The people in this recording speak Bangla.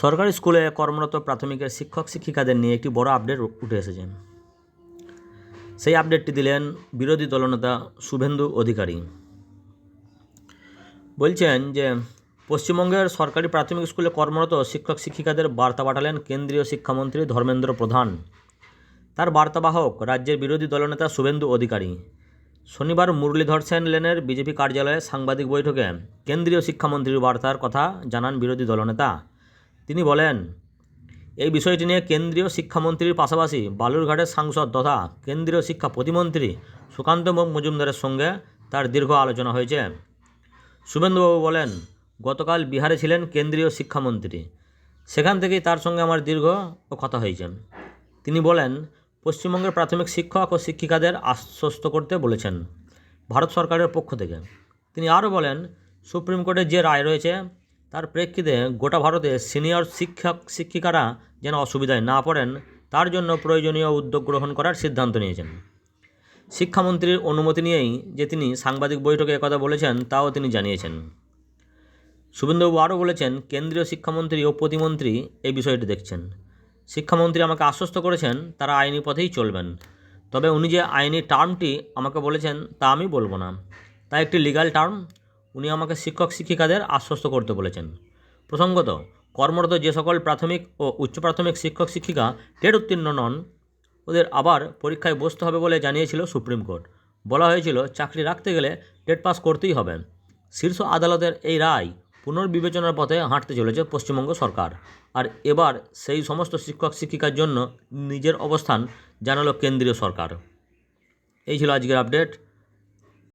সরকারি স্কুলে কর্মরত প্রাথমিকের শিক্ষক শিক্ষিকাদের নিয়ে একটি বড় আপডেট উঠে এসেছে। সেই আপডেটটি দিলেন বিরোধী দলনেতা শুভেন্দু অধিকারী। বলছেন যে, পশ্চিমবঙ্গের সরকারি প্রাথমিক স্কুলে কর্মরত শিক্ষক শিক্ষিকাদের বার্তা পাঠালেন কেন্দ্রীয় শিক্ষামন্ত্রী ধর্মেন্দ্র প্রধান। তার বার্তাবাহক রাজ্যের বিরোধী দলনেতা শুভেন্দু অধিকারী। শনিবার মুরলীধর সেন লেনের বিজেপি কার্যালয়ে সাংবাদিক বৈঠকে কেন্দ্রীয় শিক্ষামন্ত্রীর বার্তার কথা জানান বিরোধী দলনেতা তিনি বলেন, এই বিষয়টি নিয়ে কেন্দ্রীয় শিক্ষামন্ত্রীর পাশাপাশি বালুরঘাটের সাংসদ তথা কেন্দ্রীয় শিক্ষা প্রতিমন্ত্রী সুকান্ত মজুমদারের সঙ্গে তার দীর্ঘ আলোচনা হয়েছে। শুভেন্দুবাবু বলেন, গতকাল বিহারে ছিলেন কেন্দ্রীয় শিক্ষামন্ত্রী। সেখান থেকেই তার সঙ্গে আমার দীর্ঘ ও কথা হয়েছে তিনি বলেন, পশ্চিমবঙ্গের প্রাথমিক শিক্ষক ও শিক্ষিকাদের আশ্বস্ত করতে বলেছেন, ভারত সরকারের পক্ষ থেকে। তিনি আরও বলেন, সুপ্রিম কোর্টের যে রায় রয়েছে তার প্রেক্ষিতে গোটা ভারতে সিনিয়র শিক্ষক শিক্ষিকারা যেন অসুবিধায় না পড়েন, তার জন্য প্রয়োজনীয় উদ্যোগ গ্রহণ করার সিদ্ধান্ত নিয়েছেন। শিক্ষামন্ত্রীর অনুমতি নিয়েই যে তিনি সাংবাদিক বৈঠকে একথা বলেছেন, তাও তিনি জানিয়েছেন। শুভেন্দুবাবু আরও বলেছেন, কেন্দ্রীয় শিক্ষামন্ত্রী ও প্রতিমন্ত্রী এই বিষয়টি দেখছেন। শিক্ষামন্ত্রী আমাকে আশ্বস্ত করেছেন, তারা আইনি পথেই চলবেন। তবে উনি যে আইনি টার্মটি আমাকে বলেছেন, তা আমি বলব না। তা একটি লিগ্যাল টার্ম উনি আমাকে শিক্ষক শিক্ষিকাদের আশ্বস্ত করতে বলেছেন। প্রসঙ্গত, কর্মরত যে সকল প্রাথমিক ও উচ্চ প্রাথমিক শিক্ষক শিক্ষিকা টেট উত্তীর্ণ নন, ওদের আবার পরীক্ষায় বসতে হবে বলে জানিয়েছিল সুপ্রিম কোর্ট। বলা হয়েছিল, চাকরি রাখতে গেলে টেট পাস করতেই হবে। শীর্ষ আদালতের এই রায় পুনর্বিবেচনার পথে হাঁটতে চলেছে পশ্চিমবঙ্গ সরকার। আর এবার সেই সমস্ত শিক্ষক শিক্ষিকার জন্য নিজের অবস্থান জানালো কেন্দ্রীয় সরকার। এই ছিল আজকের আপডেট।